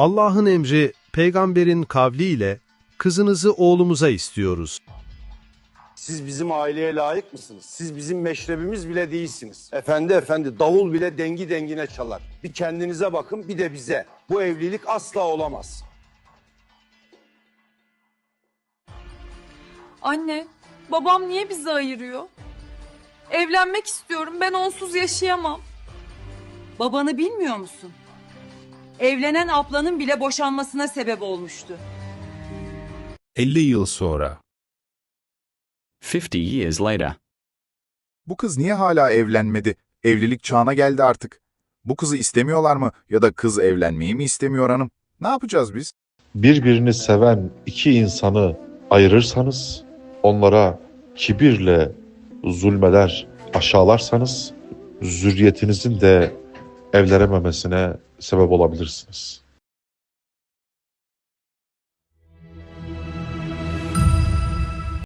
Allah'ın emri peygamberin kavliyle kızınızı oğlumuza istiyoruz. Siz bizim aileye layık mısınız? Siz bizim meşrebimiz bile değilsiniz. Efendi efendi davul bile dengi dengine çalar. Bir kendinize bakın bir de bize. Bu evlilik asla olamaz. Anne, babam niye bizi ayırıyor? Evlenmek istiyorum. Ben onsuz yaşayamam. Babanı bilmiyor musun? Evlenen ablanın bile boşanmasına sebep olmuştu. 50 yıl sonra. 50 years later. Bu kız niye hala evlenmedi? Evlilik çağına geldi artık. Bu kızı istemiyorlar mı ya da kız evlenmeyi mi istemiyor hanım? Ne yapacağız biz? birbirini seven iki insanı ayırırsanız, onlara kibirle zulmeder, aşağılarsanız, zürriyetinizin de evlenememesine sebep olabilirsiniz.